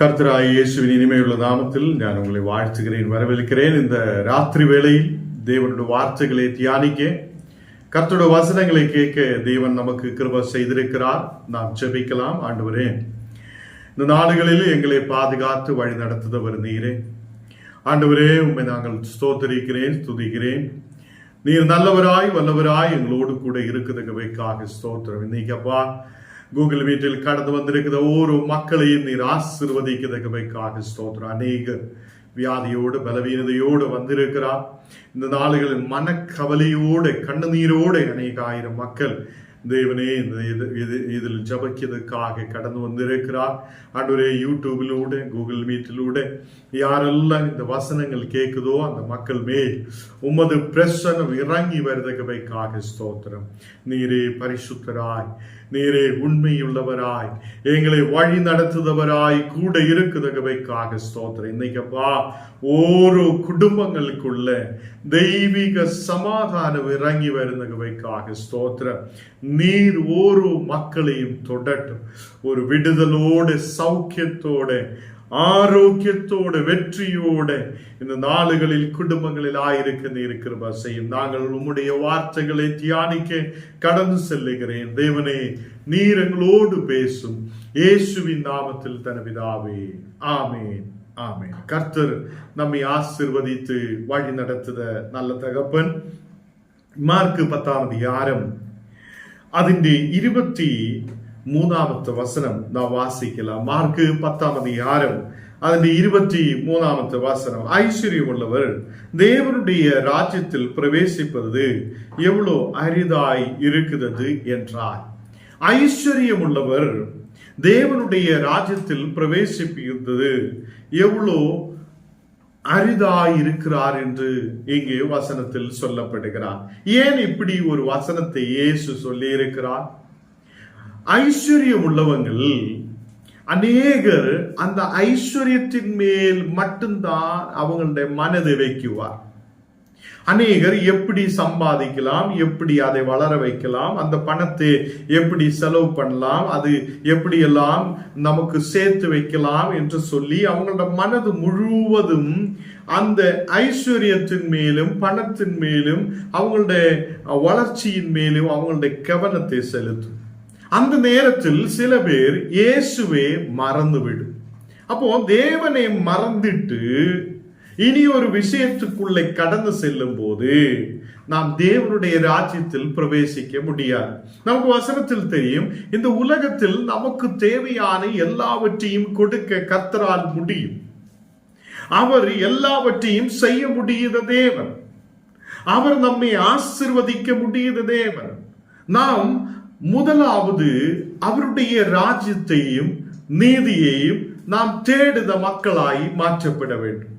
கர்த்தராய் இயேசுவின் இனிமையுள்ள நாமத்தில் நான் உங்களை வாழ்த்துகிறேன் வரவேற்கிறேன். இந்த ராத்திரி வேளையில் தேவனுடைய வார்த்தைகளை தியானிக்க கர்த்தருடைய வசனங்களை கேட்க தேவன் நமக்கு கிருப செய்திருக்கிறார். நாம் ஜெபிக்கலாம். ஆண்டவரே இந்த நாடுகளில் எங்களை பாதுகாத்து வழி நடத்துதவர் நீரே. ஆண்டவரே உண்மை நாங்கள் ஸ்தோத்தரிக்கிறேன் துதிக்கிறேன். நீர் நல்லவராய் வல்லவராய் எங்களோடு கூட இருக்குதுங்கவைக்காக ஸ்தோத்திரம். இன்னைக்கு அப்பா கூகுள் மீட்டில் கடந்து வந்திருக்கிற ஒவ்வொரு மக்களையும் நீர் ஆசிர்வதிக்கிறதுக்காக ஸ்தோத்திரம். அநேகர் வியாதியோடு பலவீனதையோடு வந்திருக்கிறார். இந்த நாடுகளில் மனக்கவலையோடு கண்ணுநீரோடு அநேக ஆயிரம் மக்கள் தேவனே இந்த இது இது இதில் ஜபக்கியதுக்காக கடந்து வந்திருக்கிறார் ஆண்டவரே யூடியூபிலூட கூகுள் மீட்டிலூட யாரெல்லாம் இந்த வசனங்கள் கேட்குதோ அந்த மக்கள் மேல் உமது பிரசனம் இறங்கி வருதகவைக்காக ஸ்தோத்திரம் நீரே பரிசுத்தராய் நீரே உண்மையுள்ளவராய். எங்களை வழி நடத்துதவராய் கூட இருக்குதகவைக்காக ஸ்தோத்திரம். இன்னைக்கப்பா ஓரோ குடும்பங்களுக்குள்ள தெய்வீக சமாதானம் இறங்கி வருந்தகவைக்காக ஸ்தோத்திரம். நீர் ஓரோ மக்களையும் தொடட்டும். ஒரு விடுதலோடு சௌக்கியத்தோடு ஆரோக்கியத்தோடு வெற்றியோடு இந்த நாளுகளில் குடும்பங்களில் ஆயிருக்க இருக்கிற செய்யும் நாங்கள் உம்முடைய வார்த்தைகளை தியானிக்க கடந்து செல்லுகிறேன் தேவனே நீர் எங்களோடு பேசும் இயேசுவின் நாமத்தில் தனவிதாவே ஆமேன் ஆமேன் கர்த்தர் நம்மை ஆசிர்வதித்து வழி நடத்துத நல்ல தகப்பன் മാർക്ക് പത്താം അധികാരം അതിന്റെ ഇരുപത്തി மூணாமத்து வசனம் நான் வாசிக்கலாம் மார்க்கு பத்தாம் அதிகாரம் அதன் இருபத்தி மூணாமத்து வாசனம் ஐஸ்வர்யம் உள்ளவர் தேவனுடைய ராஜ்யத்தில் பிரவேசிப்பது எவ்வளோ அரிதாய் இருக்கிறது என்றார் ஐஸ்வர்யம் உள்ளவர் தேவனுடைய ராஜ்யத்தில் பிரவேசிப்பது எவ்வளோ அரிதாய் இருக்கிறார் என்று இங்கே வசனத்தில் சொல்லப்படுகிறார் ஏன் இப்படி ஒரு வசனத்தை இயேசு சொல்லி இருக்கிறார் ஐஸ்வர்யம் உள்ளவங்கள் அநேகர் அந்த ஐஸ்வர்யத்தின் மேல் மட்டும்தான் அவங்களுடைய மனதை வைக்குவார். அநேகர் எப்படி சம்பாதிக்கலாம் எப்படி அதை வளர வைக்கலாம் அந்த பணத்தை எப்படி செலவு பண்ணலாம் அது எப்படியெல்லாம் நமக்கு சேர்த்து வைக்கலாம் என்று சொல்லி அவங்களோட மனது முழுவதும் அந்த ஐஸ்வர்யத்தின் மேலும் பணத்தின் மேலும் அவங்களுடைய வளர்ச்சியின் மேலும் அவங்களுடைய கவனத்தை செலுத்தும். அந்த நேரத்தில் சில பேர் இயேசுவே மறந்துவிடும். அப்போ தேவனை மறந்துட்டு இனி ஒரு விஷயத்துக்குள்ளே கடந்து செல்லும் போது நாம் தேவனுடைய ராஜ்யத்தில் பிரவேசிக்க முடியாது. நமக்கு வசனத்தில் தெரியும் இந்த உலகத்தில் நமக்கு தேவையான எல்லாவற்றையும் கொடுக்க கர்த்தரால் முடியும். அவர் எல்லாவற்றையும் செய்ய முடியாத தேவன். அவர் நம்மை ஆசிர்வதிக்க முடியாத தேவன். நாம் முதலாவது அவருடைய ராஜ்யத்தையும் நீதியையும் நாம் தேடுத மக்களாய் மாற்றப்பட வேண்டும்.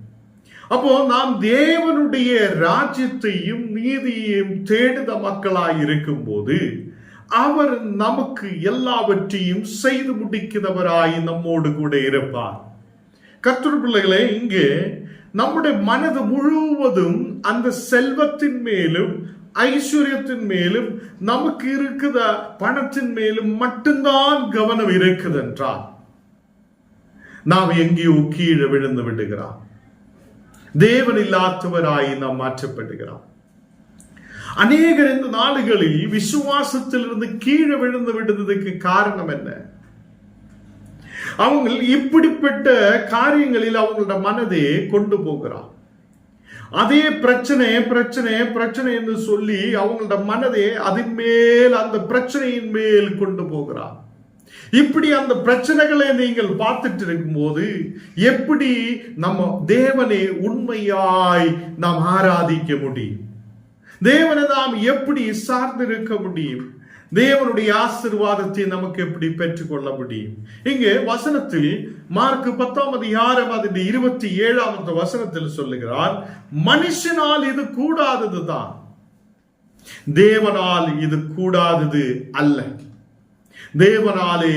அப்போ நாம் தேவனுடைய ராஜ்யத்தையும் நீதியையும் தேடுத மக்களாய் இருக்கும் போது அவர் நமக்கு எல்லாவற்றையும் செய்து முடிக்கிறவராய் நம்மோடு கூட இருப்பார். கர்த்தர் பிள்ளைகளே இங்கே நம்முடைய மனது முழுவதும் அந்த செல்வத்தின் மேலும் ஐஸ்வர்யத்தின் மேலும் நமக்கு இருக்குத பணத்தின் மேலும் மட்டும்தான் கவனம் இருக்குது என்றால் நாம் எங்கேயோ கீழே விழுந்து விடுகிறோம் தேவன் இல்லாதவராய் நாம் மாற்றப்படுகிறோம். அநேகர் இந்த நாடுகளில் விசுவாசத்திலிருந்து கீழே விழுந்து விடுவதற்கு காரணம் என்ன? அவங்க இப்படிப்பட்ட காரியங்களில் அவங்களோட மனதே கொண்டு போகிறான். அதே பிரச்சனை பிரச்சனை பிரச்சனை என்று சொல்லி அவங்களோட மனதை அதன் மேல் அந்த பிரச்சனையின் மேல் கொண்டு போகிறார். இப்படி அந்த பிரச்சனைகளை நீங்கள் பார்த்துட்டு இருக்கும்போது எப்படி நம்ம தேவனை உண்மையாய் நாம் ஆராதிக்க முடியும்? தேவனை நாம் எப்படி சார்ந்திருக்க முடியும்? தேவனுடைய ஆசிர்வாதத்தை நமக்கு எப்படி பெற்றுக்கொள்ள முடியும் இங்கே வசனத்தில் மார்க் பத்தாம் அதிகாரம் அதில் இருபத்தி ஏழாவது வசனத்தில் சொல்லுகிறார் மனுஷனால் இது கூடாதது தான் தேவனால் இது கூடாதது அல்ல. தேவனாலே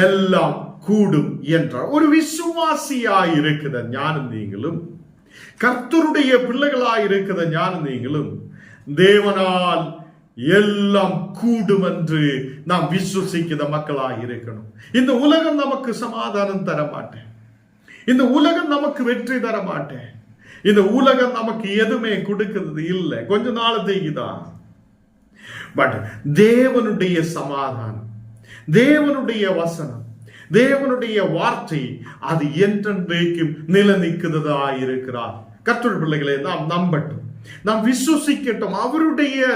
எல்லாம் கூடும் என்றார். ஒரு விசுவாசியாய் இருக்கிற ஞானம் நீங்களும் கர்த்தருடைய பிள்ளைகளாய் இருக்கிற ஞானம் நீங்களும் தேவனால் எல்லாம் கூடும் என்று நாம் விசுவசிக்கிற மக்களாக இருக்கணும். இந்த உலகம் நமக்கு சமாதானம் தர மாட்டேன். இந்த உலகம் நமக்கு வெற்றி தர மாட்டேன். இந்த உலகம் நமக்கு எதுவுமே கொடுக்கிறது இல்லை. கொஞ்ச நாளத்தைக்கு தான் பட் தேவனுடைய சமாதானம் தேவனுடைய வசனம் தேவனுடைய வார்த்தை அது என்றென்றைக்கும் நிலநிற்கிறதா இருக்கிறார் கற்றுள் பிள்ளைகளை நாம் நம்பட்டும். நாம் விசுவசிக்கட்டும். அவருடைய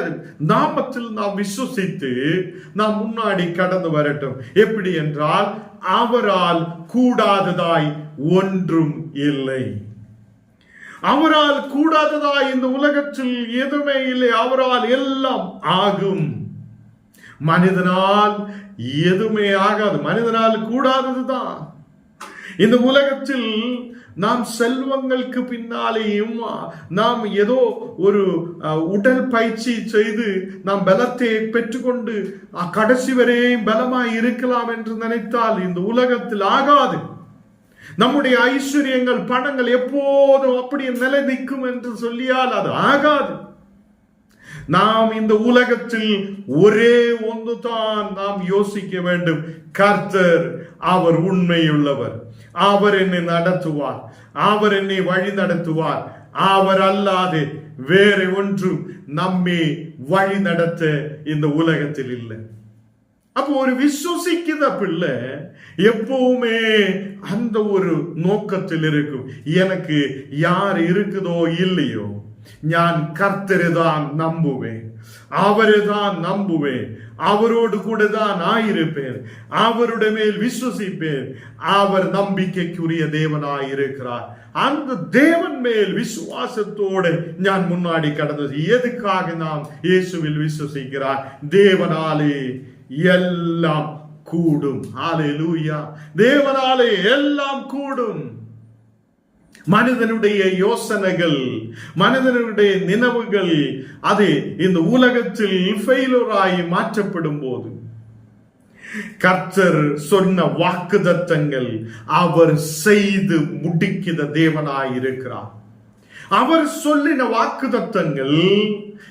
நாமத்தில் நாம் விசுவசித்து நாம் முன்னாடி கடந்து வரட்டும். எப்படி என்றால் அவரால் கூடாததாய் ஒன்றும் இல்லை. அவரால் கூடாததாய் இந்த உலகத்தில் எதுவுமே இல்லை. அவரால் எல்லாம் ஆகும். மனிதனால் எதுவுமே ஆகாது. மனிதனால் கூடாததுதான். இந்த உலகத்தில் நாம் செல்வங்களுக்கு பின்னாலேயும் நாம் ஏதோ ஒரு உடல் பயிற்சி செய்து நாம் பலத்தை பெற்றுக்கொண்டு கடைசி வரையும் பலமாய் இருக்கலாம் என்று நினைத்தால் இந்த உலகத்தில் ஆகாது. நம்முடைய ஐஸ்வர்யங்கள் பணங்கள் எப்போதும் அப்படியே நிலை நிற்கும் என்று சொல்லியால் அது ஆகாது. நாம் இந்த உலகத்தில் ஒரே ஒன்று தான் நாம் யோசிக்க வேண்டும். கர்த்தர் அவர் உண்மையுள்ளவர். அவர் என்னை நடத்துவார். அவர் என்னை வழி நடத்துவார். அவர் அல்லாது வேறு ஒன்றும் நம்மை வழி நடத்த இந்த உலகத்தில் இல்லை. அப்போ ஒரு விசுவசிக்கிற பிள்ளை எப்பவுமே அந்த ஒரு நோக்கத்தில் இருக்கும். எனக்கு யார் இருக்குதோ இல்லையோ ഞാൻ കർത്തരെ താൻ നമ്പുവേൻ. அவரை தான் நம்புவேன் அவரோடு கூட தான் ஆயிருப்பேன் அவருடைய மேல் விசுவசிப்பேன் அவர் நம்பிக்கைக்குரிய தேவனாய் இருக்கிறார் அந்த தேவன் மேல் விசுவாசத்தோடு நான் முன்னாடி கடந்தது எதுக்காக நாம் இயேசுவில் விசுவசிக்கிறார் தேவனாலே எல்லாம் கூடும் ஆலே லூயா தேவனாலே எல்லாம் கூடும் மனிதனுடைய யோசனைகள் மனிதனுடைய நினைவுகள் அது இந்த உலகத்தில் ஃபெயிலோராய் மாற்றப்படும் போது கர்த்தர் சொன்ன வாக்குதத்தங்கள் அவர் செய்து முடிக்கிற தேவனாய் இருக்கிறார் அவர் சொல்லின வாக்குதத்தங்கள்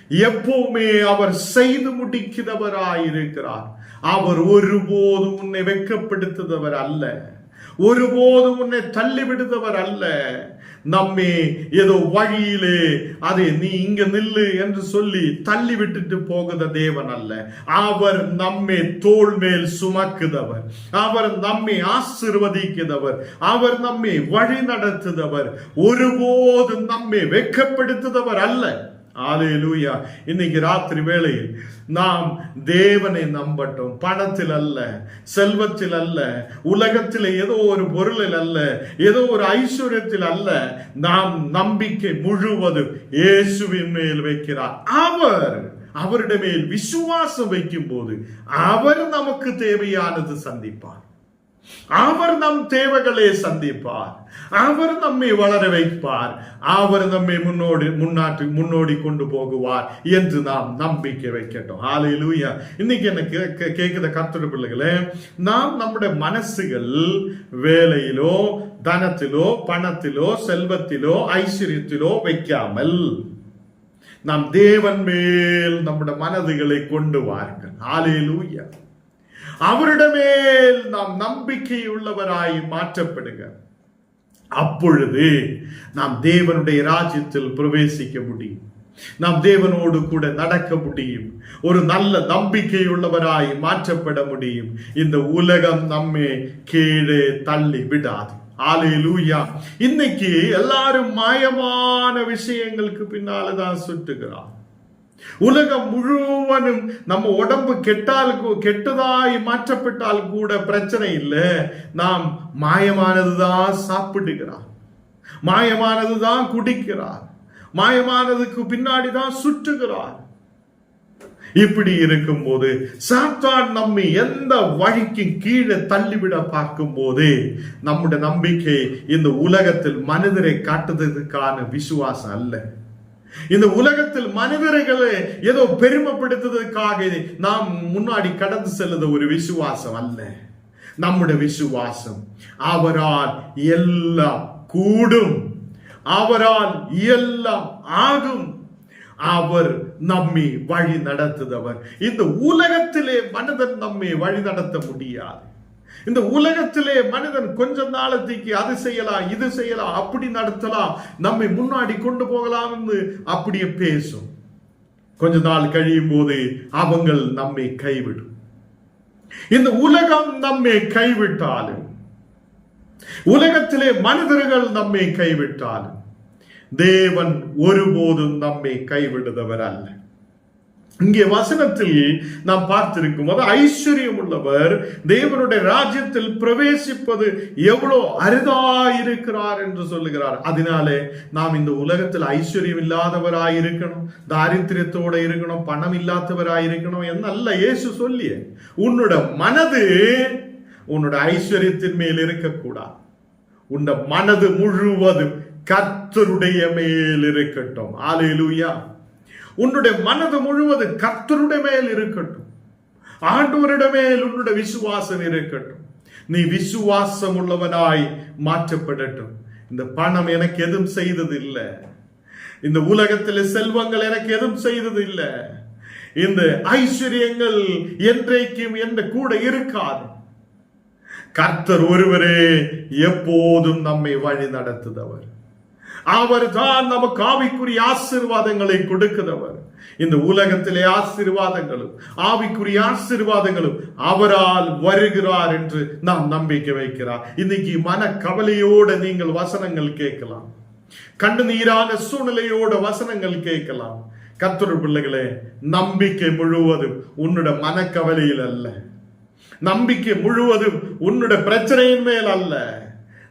எப்பவுமே அவர் செய்து முடிக்கிறவராய் இருக்கிறார் அவர் ஒருபோதும் உன்னை வெக்கப்படுத்துதவர் அல்ல. ஒருபோதும் உன்னை தள்ளிவிடுதவர் அல்ல. நம்மே ஏதோ வழியிலே அதை நீ இங்க நில்லு என்று சொல்லி தள்ளி விட்டுட்டு போகிற தேவன் அல்ல. அவர் நம்மை தோல் மேல் சுமக்குதவர். அவர் நம்மை ஆசிர்வதிக்கிறவர் அவர் நம்மை வழி நடத்துதவர். ஒருபோதும் நம்மை வெக்கப்படுத்துதவர் அல்ல. ஆலேலூயா இன்னைக்கு ராத்திரி வேளையில் நாம் தேவனை நம்பட்டும். பணத்தில் அல்ல செல்வத்தில் அல்ல உலகத்தில் ஏதோ ஒரு பொருளில் அல்ல ஏதோ ஒரு ஐஸ்வர்யத்தில் அல்ல நாம் நம்பிக்கை முழுவதும் இயேசுவின் மேல் வைக்கிறார். அவர் அவருடைய மேல் விசுவாசம் வைக்கும் போது அவர் நமக்கு தேவையானது சந்திப்பார். அவர் நம் தேவைகளை சந்திப்பார். அவர் நம்மை வளர வைப்பார். அவர் நம்மை முன்னோடி முன்னாட்டு முன்னோடி கொண்டு போகுவார் என்று நாம் நம்பிக்கை வைக்கட்டும். ஆலையிலூயா இன்னைக்கு எனக்கு கேட்குற கேக்குத பிள்ளைகளே நாம் நம்முடைய மனசுகள் வேலையிலோ தனத்திலோ பணத்திலோ செல்வத்திலோ ஐஸ்வர்யத்திலோ வைக்காமல் நாம் தேவன் மேல் நம்முடைய மனதுகளை கொண்டு வார்கள் ஆலையிலூயா அவரிடமேல் நாம் நம்பிக்கை உள்ளவராய் மாற்றப்படுங்க அப்பொழுது நாம் தேவனுடைய ராஜ்யத்தில் பிரவேசிக்க முடியும். நாம் தேவனோடு கூட நடக்க முடியும். ஒரு நல்ல நம்பிக்கை உள்ளவராய் மாற்றப்பட முடியும். இந்த உலகம் நம்மை கீழே தள்ளி விடாது. ஆலையிலூயா இன்னைக்கு எல்லாரும் மாயமான விஷயங்களுக்கு பின்னால தான் சுட்டுகிறார் உலகம் முழுவதும் நம்ம உடம்பு கெட்டால் கெட்டதாய் மாற்றப்பட்டால் கூட பிரச்சனை இல்லை. நாம் மாயமானதுதான் சாப்பிடுகிறார். மாயமானதுதான் குடிக்கிறார். மாயமானதுக்கு பின்னாடி தான் சுற்றுகிறார். இப்படி இருக்கும்போது சாத்தான் நம்மை எந்த வழிக்கு கீழே தள்ளிவிட பார்க்கும் போது நம்முடைய நம்பிக்கை இந்த உலகத்தில் மனிதரை காட்டுறதுக்கான விசுவாசம் அல்ல. இந்த உலகத்தில் மனிதர்களை ஏதோ பெருமைப்படுத்துவதற்காக நாம் முன்னாடி கடந்து செல்லுத ஒரு விசுவாசம் அல்ல. நம்முடைய விசுவாசம் அவரால் எல்லாம் கூடும். அவரால் எல்லாம் ஆகும். அவர் நம்மை வழி நடத்துதவர் இந்த உலகத்திலே மனிதன் நம்மை வழி நடத்த முடியாது. இந்த உலகத்திலே மனிதன் கொஞ்ச நாளத்துக்கு அது செய்யலாம் இது செய்யலாம் அப்படி நடத்தலாம் நம்மை முன்னாடி கொண்டு போகலாம்னு அப்படியே பேசும். கொஞ்ச நாள் கழியும் போது அவங்கள் நம்மை கைவிடும். இந்த உலகம் நம்மை கைவிட்டாலும் உலகத்திலே மனிதர்கள் நம்மை கைவிட்டாலும் தேவன் ஒருபோதும் நம்மை கைவிடுதவர் அல்ல இங்கே வசனத்தில் நாம் பார்த்திருக்கும் போது ஐஸ்வர்யம் உள்ளவர் தேவனுடைய ராஜ்யத்தில் பிரவேசிப்பது எவ்வளோ அரிதாயிருக்கிறார் என்று சொல்லுகிறார். அதனாலே நாம் இந்த உலகத்தில் ஐஸ்வர்யம் இல்லாதவராய் இருக்கணும் தாரித்திரியத்தோட இருக்கணும் பணம் இல்லாதவராய் இருக்கணும் என்னல்ல இயேசு சொல்லிய உன்னோட மனது உன்னோட ஐஸ்வர்யத்தின் மேல் இருக்கக்கூடாது உன்னோட மனது முழுவதும் கத்தருடைய மேல் இருக்கட்டும் ஆலையிலூயா உன்னுடைய மனது முழுவதும் கர்த்தருடைய மேல் இருக்கட்டும். ஆண்டவருடைய மேல் உன்னுடைய விசுவாசம் இருக்கட்டும். நீ விசுவாசம் உள்ளவனாய் மாற்றப்படட்டும். இந்த பணம் எனக்கு எதுவும் செய்தது இல்லை இந்த உலகத்தில் செல்வங்கள் எனக்கு எதுவும் செய்தது இல்லை இந்த ஐஸ்வர்யங்கள் என்றைக்கும் என்ற கூட இருக்காது. கர்த்தர் ஒருவரே எப்போதும் நம்மை வழி நடத்துதவர் அவர் தான் நமக்கு ஆவிக்குரிய ஆசீர்வாதங்களை கொடுக்கிறவர். இந்த உலகத்திலே ஆசீர்வாதங்களும் ஆவிக்குரிய ஆசீர்வாதங்களும் அவரால் வருகிறார் என்று நாம் நம்பிக்கை வைக்கிறார். இன்னைக்கு மன கவலையோட நீங்கள் வசனங்கள் கேட்கலாம். கண்டு நீரான சூழ்நிலையோட வசனங்கள் கேட்கலாம். கத்தொரு பிள்ளைகளே நம்பிக்கை முழுவதும் உன்னோட மனக்கவலையில் அல்ல. நம்பிக்கை முழுவதும் உன்னோட பிரச்சனையின் மேல் அல்ல.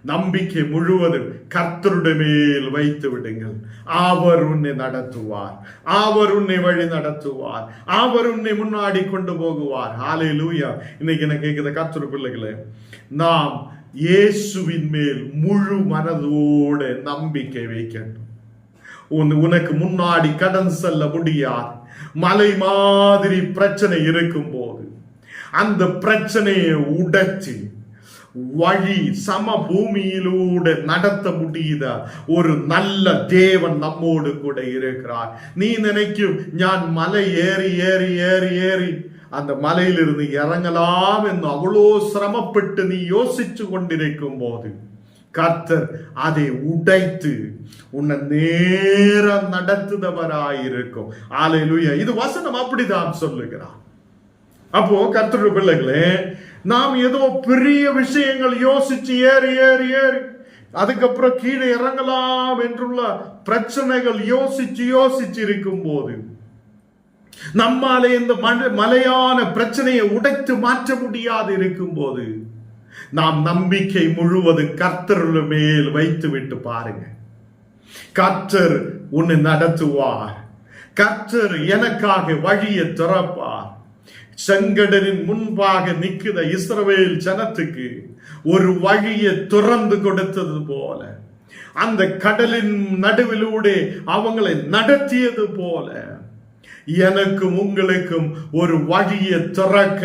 நம்பிக்கை முழுவதும் கர்த்தருடைய மேல் வைத்து விடுங்கள். அவர் உன்னை நடத்துவார். அவர் உன்னை வழி நடத்துவார். அவர் உன்னை முன்னாடி கொண்டு போகுவார். ஆலை லூயா இன்னைக்கு எனக்கு கேட்குத கர்த்தர் பிள்ளைகளே நாம் இயேசுவின் மேல் முழு மனதோடு நம்பிக்கை வைக்கணும். உன் உனக்கு முன்னாடி கடன் செல்ல முடியாது. மலை மாதிரி பிரச்சனை இருக்கும் போது அந்த பிரச்சனையை உடைச்சு வழி சம பூமியிலூടെ நடத்த முடியுத? ஒரு நல்ல தேவன் நம்மோடு கூட இருக்கிறார். நீ நினைக்கும் ஞான் மலை ஏறி ஏறி ஏறி ஏறி அந்த மலையிலிருந்து இறங்கலாம் என்று அவ்வளோ சிரமப்பட்டு நீ யோசிச்சு கொண்டிருக்கும் போது கர்த்தர் அதை உடைத்து உன்னை நேரம் நடத்துதவராயிருக்கும். ஆலையிலுயா இது வசனம் அப்படிதான் சொல்லுகிறார். அப்போ கர்த்தருடைய பிள்ளைகளே நாம் ஏதோ பெரிய விஷயங்கள் யோசிச்சு ஏறி ஏறி ஏறி அதுக்கப்புறம் கீழே இறங்கலாம் என்றுள்ள பிரச்சனைகள் யோசிச்சு யோசிச்சு இருக்கும் போது நம்மாலே இந்த மலையான பிரச்சனையை உடைத்து மாற்ற முடியாது இருக்கும் போது நாம் நம்பிக்கை முழுவதும் கர்த்தர் மேல் வைத்து விட்டு பாருங்க. கர்த்தர் உன்னை நடத்துவார். கர்த்தர் எனக்காக வழியை திறப்பார். செங்கடலின் முன்பாக நிற்கிற இஸ்ரவேல் ஜனத்துக்கு ஒரு வழியை துறந்து கொடுத்தது போல அந்த கடலின் நடுவிலூടെ அவங்களை நடத்தியது போல எனக்கும் உங்களுக்கும் ஒரு வழியை திறக்க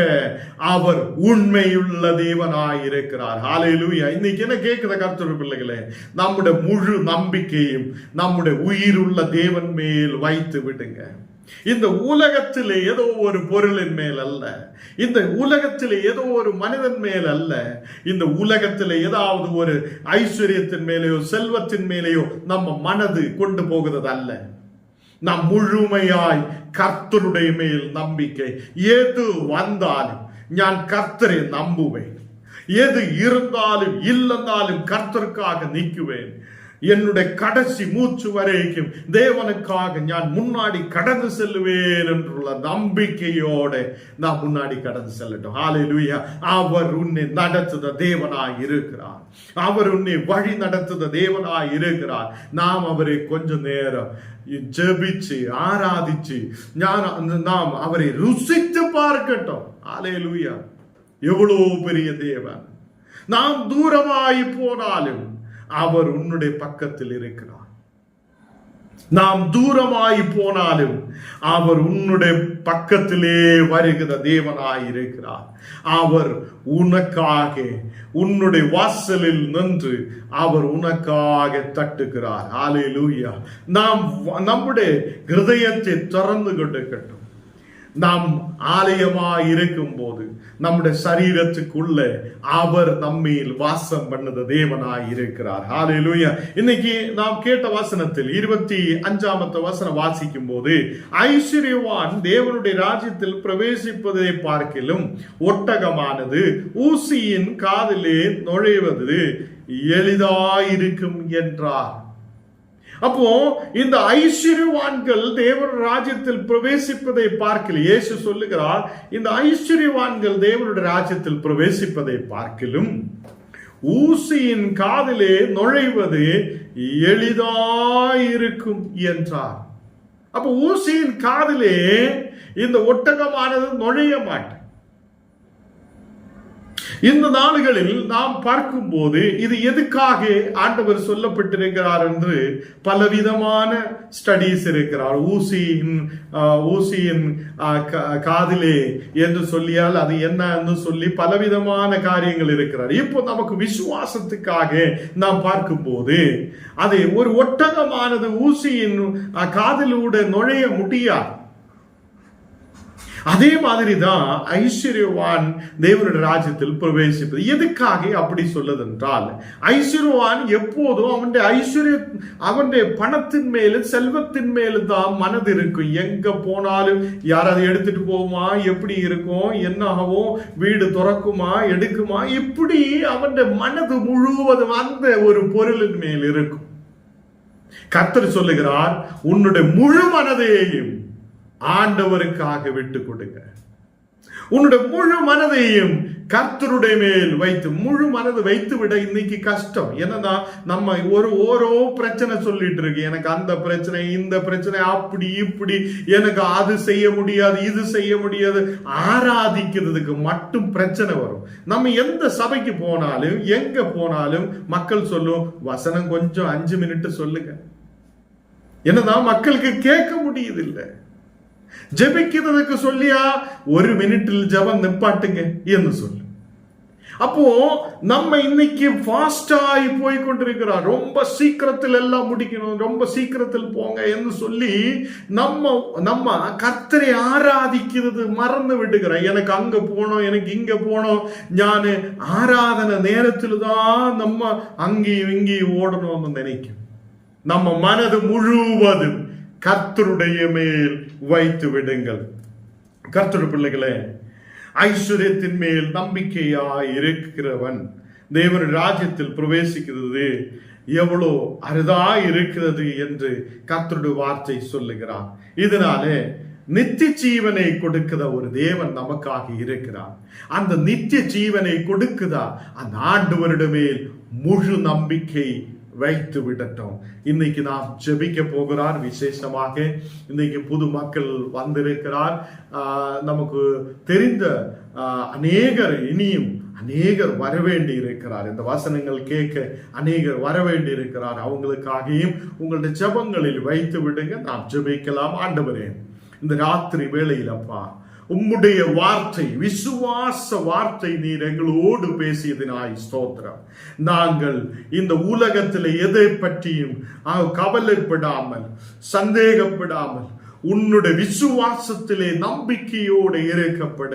அவர் உண்மையுள்ள தேவனாயிருக்கிறார். ஹாலையிலூயா இன்னைக்கு என்ன கேட்குற கருத்துரு பிள்ளைகளே நம்முடைய முழு நம்பிக்கையும் நம்முடைய உயிருள்ள தேவன் மேல் வைத்து விடுங்க. இந்த உலகத்தில் ஏதோ ஒரு பொருளின் மேல் அல்ல. இந்த உலகத்தில் ஏதோ ஒரு மனிதன் மேல் அல்ல. இந்த உலகத்தில் ஏதாவது ஒரு ஐஸ்வர்யத்தின் மேலேயோ செல்வத்தின் மேலேயோ நம்ம மனது கொண்டு போகிறது அல்ல நாம் முழுமையாய் கர்த்தருடைய மேல் நம்பிக்கை எது வந்தாலும் நான் கர்த்தரை நம்புவேன். எது இருந்தாலும் இல்லைன்னாலும் கர்த்தருக்காக நிற்குவேன். என்னுடைய கடைசி மூச்சு வரைக்கும் தேவனுக்காக நான் முன்னாடி கடந்து செல்லுவேன் என்றுள்ள நம்பிக்கையோட நான் முன்னாடி கடந்து செல்லட்டும். ஹாலேலூயா அவர் உன்னை நடத்துத தேவனாய் இருக்கிறார். அவர் உன்னை வழி நடத்துத தேவனாய் இருக்கிறார். நாம் அவரை கொஞ்ச நேரம் ஜெபிச்சு ஆராதிச்சு ஞான நாம் அவரை ருசித்து பார்க்கட்டும். ஆலேலூயா எவ்வளோ பெரிய தேவன். நாம் தூரமாய் போனாலும் அவர் உன்னுடைய பக்கத்தில் இருக்கிறார். நாம் தூரமாய் போனாலும் அவர் உன்னுடைய பக்கத்திலே வருகிற தேவனாய் இருக்கிறார். அவர் உனக்காக உன்னுடைய வாசலில் நின்று அவர் உனக்காக தட்டுகிறார். ஆலே லூயா நாம் நம்முடைய ஹிருதயத்தை திறந்து கொண்டு நாம் ஆலயமாய் இருக்கும் போது நம்முடைய சரீரத்துக்குள்ள அவர் நம்மில் வாசம் பண்ணது தேவனாய் இருக்கிறார் ஹalleluya இன்னைக்கு நாம் கேட்ட வசனத்தில் இருபத்தி அஞ்சாமத்த வசனம் வாசிக்கும் போது ஐஸ்வர்யவான் தேவனுடைய ராஜ்யத்தில் பிரவேசிப்பதை பார்க்கிலும் ஒட்டகமானது ஊசியின் காதிலே நுழைவது எளிதாயிருக்கும் என்றார். அப்போ இந்த ஐஸ்வர்யவான்கள் தேவன் ராஜ்யத்தில் பிரவேசிப்பதை பார்க்கல. இயேசு சொல்லுகிறார் இந்த ஐஸ்வர்யவான்கள் தேவனுடைய ராஜ்யத்தில் பிரவேசிப்பதை பார்க்கிலும் ஊசியின் காதிலே நுழைவது எளிதாயிருக்கும் என்றார். அப்ப ஊசியின் காதிலே இந்த ஒட்டகமானது நுழைய மாட்டேன். இந்த நாடுகளில் நாம் பார்க்கும்போது இது எதுக்காக ஆண்டவர் சொல்லப்பட்டிருக்கிறார் என்று பலவிதமான ஸ்டடீஸ் இருக்கிறார். ஊசியின் ஆஹ், ஊசியின் ஆஹ், கா- காதிலே என்று சொல்லியால் அது என்னன்னு சொல்லி பலவிதமான காரியங்கள் இருக்கிறார். இப்போ நமக்கு விசுவாசத்துக்காக நாம் பார்க்கும்போது அது ஒரு ஒட்டகமானது. ஊசியின் ஆஹ், காதிலூட நுழைய முடியாது. அதே மாதிரி தான் ஐஸ்வர்யவான் தேவனுடைய ராஜ்யத்தில் பிரவேசிப்பது. எதுக்காக அப்படி சொல்லுதென்றால் ஐஸ்வர்யவான் எப்போதும் அவனுடைய ஐஸ்வர்ய அவனுடைய பணத்தின் மேலும் செல்வத்தின் மேலும் தான் மனது இருக்கும் எங்க போனாலும் யாராவது எடுத்துட்டு போகுமா? எப்படி இருக்கும்? என்ன ஆகும் வீடு திறக்குமா? எடுக்குமா? இப்படி அவனுடைய மனது முழுவதும் அந்த ஒரு பொருளின் மேல் இருக்கும். கத்தர் சொல்லுகிறார் உன்னுடைய முழு மனதையும் ஆண்டவருக்காக விட்டு கொடுங்க. உன்னுடைய முழு மனதையும் கர்த்தருடைய மேல் வைத்து முழு மனது வைத்து விட இன்னைக்கு கஷ்டம். என்னன்னா நம்ம ஒரு ஓரோ பிரச்சனை சொல்லிட்டு இருக்கு. எனக்கு அந்த பிரச்சனை இந்த பிரச்சனை அப்படி இப்படி. எனக்கு அது செய்ய முடியாது இது செய்ய முடியாது. ஆராதிக்கிறதுக்கு மட்டும் பிரச்சனை வரும். நம்ம எந்த சபைக்கு போனாலும் எங்க போனாலும் மக்கள் சொல்லும் வசனம் கொஞ்சம் அஞ்சு மினிட் சொல்லுங்க. என்னதான் மக்களுக்கு கேட்க முடியுது இல்லை ஜெபிக்கிறதுக்கு சொல்லியா? ஒரு மினிட்டில் ஜெபம் நிப்பாட்டுங்க என்று சொல்லு. அப்போ நம்ம இன்னைக்கு ஃபாஸ்டாகி போய் கொண்டிருக்கிறோம் ரொம்ப சீக்கிரத்தில் எல்லாம் முடிக்கணும். ரொம்ப சீக்கிரத்தில் போங்க என்று சொல்லி நம்ம நம்ம கர்த்தரை ஆராதிக்கிறது மறந்து விடுகிறோம் எனக்கு அங்க போனோம் எனக்கு இங்க போனோம் ஞான ஆராதனை நேரத்தில் தான் நம்ம அங்கேயும் இங்கேயும் ஓடணும்னு நினைக்கும். நம்ம மனது முழுவதும் கர்த்தருடைய மேல் வைத்து விடுங்கள். கர்த்தர் பிள்ளைகளே ஐஸ்வர்யத்தின் மேல் நம்பிக்கையாய் இருக்கிறவன் தேவன் ராஜ்யத்தில் பிரவேசிக்கிறது. எவ்வளோ அரிதா இருக்கிறது என்று கத்தருடைய வார்த்தை சொல்லுகிறார். இதனாலே நித்திய ஜீவனை கொடுக்கிற ஒரு தேவன் நமக்காக இருக்கிறார். அந்த நித்திய ஜீவனை கொடுக்குதா? அந்த ஆண்டு மேல் முழு நம்பிக்கை வைத்து விடட்டும். இன்னைக்கு நாம் ஜெபிக்க போகிறார் விசேஷமாக. இன்னைக்கு புது மக்கள் வந்திருக்கிறார். நமக்கு தெரிந்த அநேகர் இனியும் அநேகர் வரவேண்டி இருக்கிறார். இந்த வசனங்கள் கேட்க அநேகர் வரவேண்டி இருக்கிறார். அவங்களுக்காகவும் உங்களுடைய ஜெபங்களில் வைத்து விடுங்க. நாம் ஜெபிக்கலாம். ஆண்டவரே இந்த ராத்திரி வேளையில் அப்பா உம்முடைய வார்த்தை விசுவாச வார்த்தை நீர் எங்களோடு பேசியதினாய் ஸ்தோத்திரம். நாங்கள் இந்த உலகத்தில் எதை பற்றியும் கவலைப்படாமல் சந்தேகப்படாமல் உன்னுடைய விசுவாசத்திலே நம்பிக்கையோடு இருக்கப்பட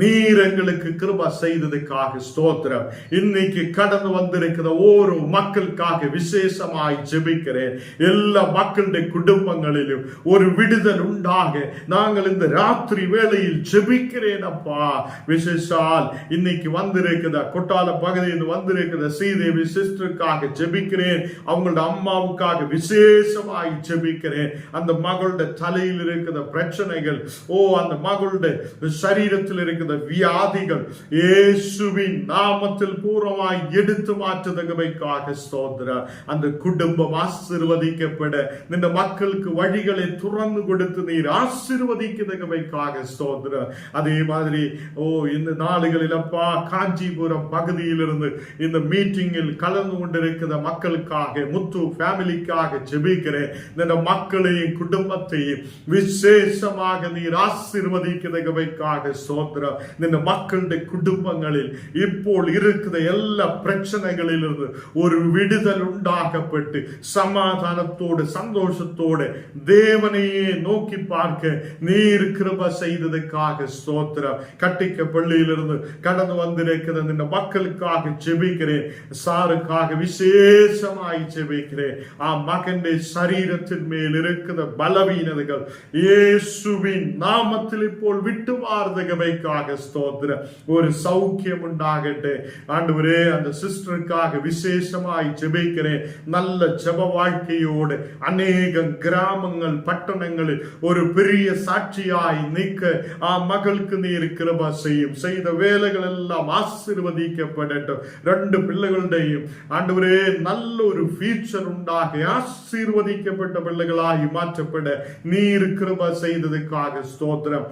நீர் எங்களுக்கு கிருபா செய்ததுக்காக ஸ்தோத்திரம். இன்னைக்கு கடந்து வந்திருக்கிற ஒரு மக்களுக்காக விசேஷமாய் ஜெபிக்கிறேன். எல்லா மக்களுடைய குடும்பங்களிலும் ஒரு விடுதல் உண்டாக. நாங்கள் இந்த ராத்திரி வேளையில் ஜெபிக்கிறேன் அப்பா. விசேஷால் இன்னைக்கு வந்திருக்கிற கொட்டால பகுதியில் வந்திருக்கிற ஸ்ரீதேவி சிஸ்டருக்காக ஜெபிக்கிறேன். அவங்களோட அம்மாவுக்காக விசேஷமாய் ஜெபிக்கிறேன். அந்த மகளுடைய தலையில் இருக்கிற பிரச்சனைகள் ஓ அந்த மகளுடைய சரீரத்தில் இருக்கிற வியாதிகள் இயேசுவின் நாமத்தில் பூர்வமாய் எடுத்து மாற்றுதகவைக்காக ஸ்தோத்திர அந்த குடும்பம் ஆசிர்வதிக்கப்பட இந்த மக்களுக்கு வழிகளை துறந்து கொடுத்து நீர் ஆசீர்வதிக்கதகவைக்காக ஸ்தோத்திர அதே மாதிரி ஓ இந்த நாடுகளில் அப்பா காஞ்சிபுரம் பகுதியிலிருந்து இந்த மீட்டிங்கில் கலந்து கொண்டிருக்கிற மக்களுக்காக முத்து ஃபேமிலிக்காக ஜெபிக்கிறேன். இந்த மக்களையும் குடும்பத்தையும் വിശേഷമാക നീർ ആശീർവദിക്കുന്ന ഗവയ്ക്കാക സ്വോത്രം നിന്റെ മക്കളുടെ കുടുംബങ്ങളിൽ ഇപ്പോൾ ഇരിക്കുന്ന എല്ലാ പ്രശ്നങ്ങളിൽ നിന്ന് ഒരു വിടുതൽ ഉണ്ടാക്കപ്പെട്ട് സമാധാനത്തോടെ സന്തോഷത്തോടെ ദേവനെയെ നോക്കി പാർക്ക നീർ കൃപ ചെയ്തതുക്കാക സ്തോത്രം കട്ടിക്ക പള്ളിയിലിരുന്ന് കടന്നു വന്നിരിക്കുന്ന നിന്റെ മക്കൾക്കാക ജപിക്കരേ സാറുക്കാക വിശേഷമായി ജപിക്കരേ ആ മകന്റെ ശരീരത്തിന്മേൽ ഇരിക്കുന്ന ബലവീനതകൾ இயேசுவின் நாமத்தில் ഇപ്പോൾ വിട്ടു വാർത്തകവയ്ക്കാക സ്തോത്രം ഒരു സൗഖ്യം ഉണ്ടാകട്ടെ ആണ്ടുവരെ അന്ത സിസ്റ്റർക്കാക വിശേഷമായി ജപിക്കണേ നല്ല ജപവാഴ്ക്കയോട് അനേകം ഗ്രാമങ്ങൾ പട്ടണങ്ങളിൽ ഒരു പെരിയ സാക്ഷിയായി നീക്ക് ആ മകൾക്ക് നീർ കൃപ ചെയ്യും ചെയ്ത വേലകളെല്ലാം ആശീർവദിക്കപ്പെടട്ടെ രണ്ട് പിള്ളകളുടെയും ആണ്ടുവരെ നല്ലൊരു ഫ്യൂച്ചർ ഉണ്ടാകെ ആശീർവദിക്കപ്പെട്ട പിള്ളകളായി മാറ്റപ്പെടെ നീ நீர் கிருப செய்ததுக்காக ஸ்தோத்திரம்.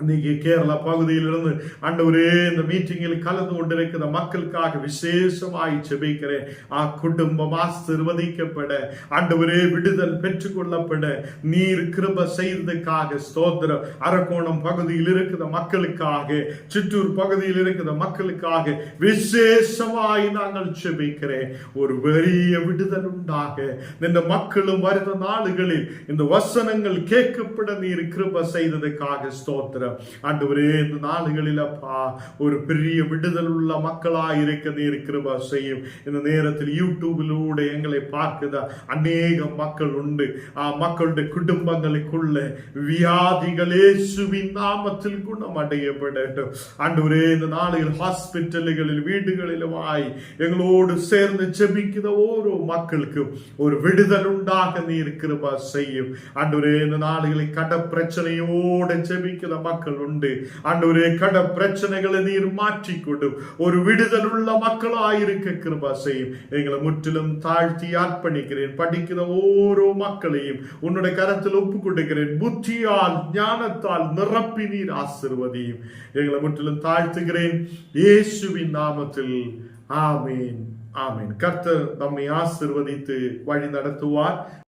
இன்னைக்கு கேரளா பகுதியிலிருந்து ஆண்டவரே இந்த மீட்டிங்கில் கலந்து கொண்டிருக்கிற மக்களுக்காக விசேஷமாய் செபிக்கிறேன் ஆ குடும்பம் ஆசிர்வதிக்கப்பட ஆண்டவரே விடுதல் பெற்றுக்கொள்ளப்பட நீர் கிருப செய்ததுக்காக ஸ்தோத்திரம். அரக்கோணம் பகுதியில் இருக்கிற மக்களுக்காக சிற்றூர் பகுதியில் இருக்கிற மக்களுக்காக விசேஷமாய் நாங்கள் செபிக்கிறேன் ஒரு பெரிய விடுதல் உண்டாக. இந்த மக்களும் வருத நாடுகளில் இந்த வசனங்கள் கேட்கப்பட நீர் கிருப செய்ததுக்காக ஸ்தோத்திரம். ஆண்டவரே இந்த நாளுகளில் அப்பா ஒரு பெரிய விடுதல் உள்ள மக்களாக இருக்க நீர் கிருப செய்யும். இந்த நேரத்தில் யூடியூபிலூட எங்களை பார்க்குதா? அநேக மக்கள் உண்டு. ஆ மக்களுடைய குடும்பங்களுக்குள்ள வியாதிகளே சுவின் நாமத்தில் குணம் அடையப்படட்டும் ஆண்டவரே இந்த நாளில் ஹாஸ்பிட்டல்களில் வீடுகளிலுமாய் எங்களோடு சேர்ந்து ஜெபிக்கிற ஓரோ மக்களுக்கும் ஒரு விடுதல் உண்டாக நீர் கிருபா செய்யும். ஆண்டவரே இந்த நாளில் கட பிரச்சனையோடு ஜெபிக்கிற மக்கள் உண்டு. ஆண்டவரே கட பிரச்சனைகளை நீர் மாற்றி கொடும் ஒரு விடுதல் உள்ள மக்களாயிருக்க கிருபா செய்யும். எங்களை முற்றிலும் தாழ்த்தி அர்ப்பணிக்கிறேன். படிக்கிற ஓரோ மக்களையும் உன்னுடைய கரத்தில் ஒப்பு கொடுக்கிறேன் புத்தியால் ஞானத்தால் நிரப்பி நீர் ஆசிர்வதியும். எங்களை முற்றிலும் தாழ்த்துகிறேன். இயேசுவின் நாமத்தில். ஆமீன். ஆமீன். கர்த்தர் நம்மை ஆசிர்வதித்து வழி நடத்துவார்.